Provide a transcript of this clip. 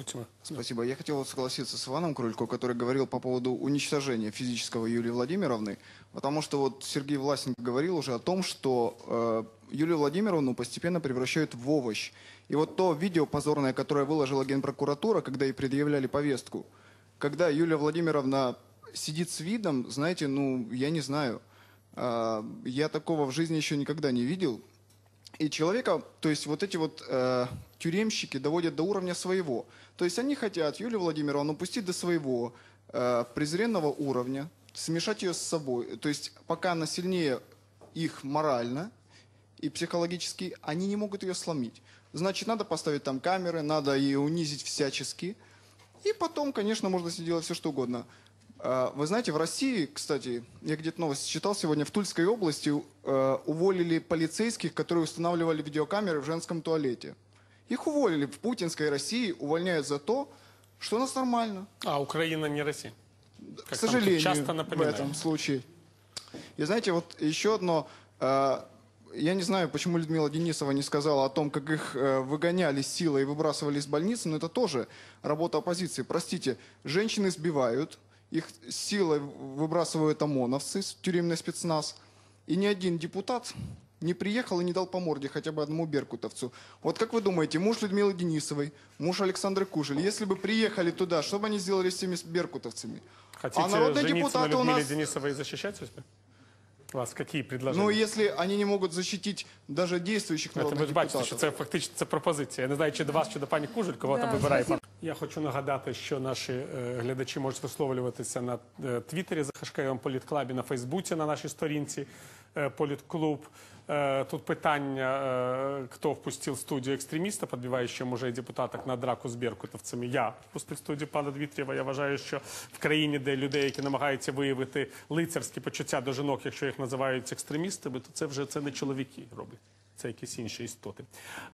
потім. Спасибо. Я хотел согласиться с Иваном Крулько, который говорил по поводу уничтожения физического Юлии Владимировны, потому что вот Сергей Власенко говорил уже о том, что э, Юлию Владимировну постепенно превращают в овощ. И вот то видео позорное, которое выложила Генпрокуратура, когда ей предъявляли повестку, когда Юлия Владимировна сидит с видом, знаете, ну, я не знаю, э, я такого в жизни еще никогда не видел. И человека, то есть вот эти вот э, тюремщики доводят до уровня своего. То есть они хотят Юлию Владимировну пустить до своего э, презренного уровня, смешать ее с собой. То есть пока она сильнее их морально и психологически, они не могут ее сломить. Значит, надо поставить там камеры, надо ее унизить всячески. И потом, конечно, можно себе делать все, что угодно. А, Вы знаете, в России, кстати, я где-то новость читал сегодня, в Тульской области э, уволили полицейских, которые устанавливали видеокамеры в женском туалете. Их уволили в путинской России, увольняют за то, что у нас нормально. А Україна не Росія. К Как там сожалению, часто в напоминают. этом случае. И знаете, вот еще одно, э, я не знаю, почему Людмила Денисова не сказала о том, как их э, выгоняли силой и выбрасывали из больницы, но это тоже работа оппозиции. Простите, женщины сбивают, их силой выбрасывают ОМОНовцы, тюремный спецназ, и ни один депутат не приехал и не дал по морде хотя бы одному беркутовцу. Вот как вы думаете, муж Людмилы Денисовой, муж Александры Кужель, если бы приехали туда, что бы они сделали с теми беркутовцами? Хотите а народные жениться на депутаты у Людмиле нас... Денисовой защищать себя? У вас какие Ну, предложения? если они не могут защитить даже действующих Це, ви народных ж бачите, що це фактично це пропозиція. Я не знаю, чи до вас, чи до пані Кужель, кого там вибирає пан. Я хочу нагадати, що наші е, глядачі можуть висловлюватися на е, Твіттері за хешкегом Політклабі, на Фейсбуці, на нашій сторінці е, Політклуб. Е, Тут питання, е, хто впустив студію екстреміста, подбиваючи може депутаток на драку з беркутовцями. Я впустив студію пана Дмитрієва. Я вважаю, що в країні, де людей, які намагаються виявити лицарські почуття до жінок, якщо їх називають екстремістами, то це вже це не чоловіки роблять. Це якісь інші істоти.